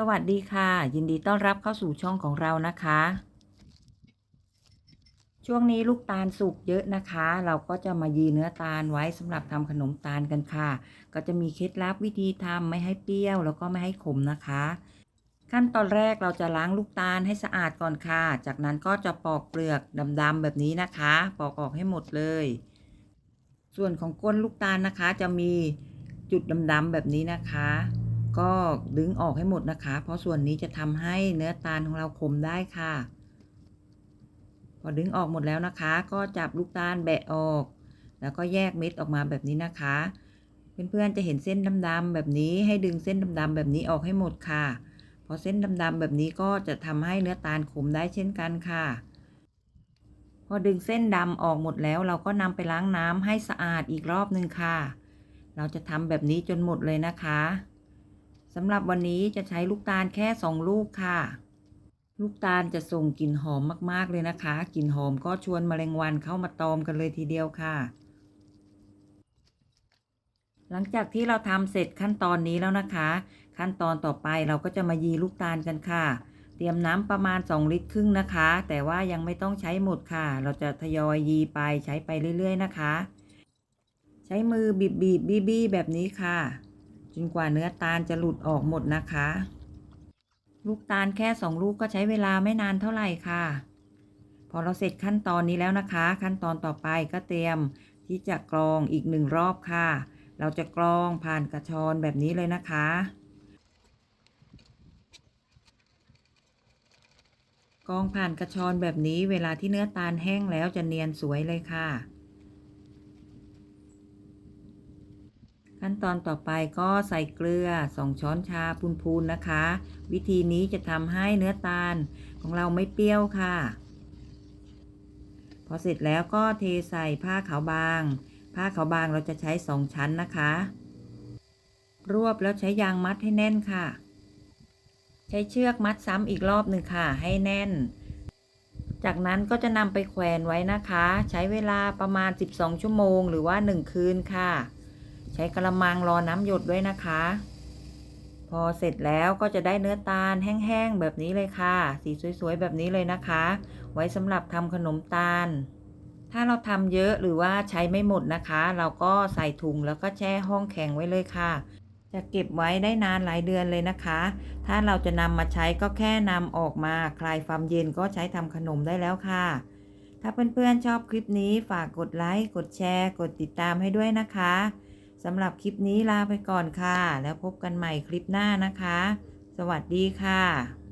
สวัสดีค่ะ ยินดีต้อนรับเข้าสู่ช่องของเรานะคะ ช่วงนี้ลูกตาลสุกเยอะนะคะ เราก็จะมายีเนื้อตาลไว้สำหรับทำขนมตาลกันค่ะ ก็จะมีเคล็ดลับวิธีทำไม่ให้เปรี้ยวแล้วก็ไม่ให้ขมนะคะ ขั้นตอนแรกเราจะล้างลูกตาลให้สะอาดก่อนค่ะ จากนั้นก็จะปอกเปลือกดำๆแบบนี้นะคะ ปอกออกให้หมดเลย ส่วนของก้นลูกตาลนะคะ จะมีจุดดำๆแบบนี้นะคะ ก็ดึงออกให้หมดนะคะ เพราะส่วนนี้จะทำให้เนื้อตาลของเราขมได้ค่ะ พอดึงออกหมดแล้วนะคะ ก็จับลูกตาลแบะออก แล้วก็แยกเม็ดออกมาแบบนี้นะคะ เพื่อนๆจะเห็นเส้นดำๆแบบนี้ให้ดึงเส้นดำๆแบบนี้ออกให้หมดค่ะพอเส้นดำๆแบบนี้ก็จะทำให้เนื้อตาลขมได้เช่นกันค่ะ พอดึงเส้นดำออกหมดแล้วเราก็นำไปล้างน้ำให้สะอาดอีกรอบหนึ่งค่ะ เราจะทำแบบนี้จนหมดเลยนะคะ สำหรับวันนี้จะใช้ลูกตาลแค่สองลูกค่ะ ลูกตาลจะส่งกลิ่นหอมมากๆเลยนะคะ กลิ่นหอมก็ชวนแมลงวันเข้ามาตอมกันเลยทีเดียวค่ะ หลังจากที่เราทำเสร็จขั้นตอนนี้แล้วนะคะ ขั้นตอนต่อไปเราก็จะมายีลูกตาลกันค่ะ เตรียมน้ำประมาณ 2 ลิตรครึ่งนะคะ แต่ว่ายังไม่ต้องใช้หมดค่ะ เราจะทยอยยีไปใช้ไปเรื่อย ๆ นะคะ ใช้มือบีบบีบบีบีแบบนี้ค่ะ จนกว่าเนื้อตาลจะหลุดออกหมดนะคะ ลูกตาลแค่สองลูกก็ใช้เวลาไม่นานเท่าไหร่ค่ะ พอเราเสร็จขั้นตอนนี้แล้วนะคะ ขั้นตอนต่อไปก็เตรียมที่จะกรองอีกหนึ่งรอบค่ะ เราจะกรองผ่านกระชอนแบบนี้เลยนะคะกรองผ่านกระชอนแบบนี้เวลาที่เนื้อตาลแห้งแล้วจะเนียนสวยเลยค่ะ ขั้นตอนต่อไปก็ใส่เกลือ 2 ช้อนชาพูนๆนะคะ วิธีนี้จะทำให้เนื้อตาลของเราไม่เปรี้ยวค่ะ พอเสร็จแล้วก็เทใส่ผ้าขาวบาง ผ้าขาวบางเราจะใช้ 2 ชั้นนะคะ รวบแล้วใช้ยางมัดให้แน่นค่ะ ใช้เชือกมัดซ้ำอีกรอบหนึ่งค่ะให้แน่น จากนั้นก็จะนำไปแขวนไว้นะคะ ใช้เวลาประมาณ 12 ชั่วโมง หรือว่า 1 คืนค่ะ ใช้กระมังรอน้ำหยดด้วยนะคะ พอเสร็จแล้วก็จะได้เนื้อตาลแห้งๆแบบนี้เลยค่ะ สีสวยๆแบบนี้เลยนะคะ ไว้สำหรับทำขนมตาล ถ้าเราทำเยอะหรือว่าใช้ไม่หมดนะคะ เราก็ใส่ถุงแล้วก็แช่ห้องแข็งไว้เลยค่ะจะเก็บไว้ได้นานหลายเดือนเลยนะคะ ถ้าเราจะนำมาใช้ก็แค่นำออกมา คลายความเย็นก็ใช้ทำขนมได้แล้วค่ะ ถ้าเพื่อนๆชอบคลิปนี้ฝากกดไลค์ กดแชร์ กดติดตามให้ด้วยนะคะ สำหรับคลิปนี้ลาไปก่อนค่ะ แล้วพบกันใหม่คลิปหน้านะคะ สวัสดีค่ะ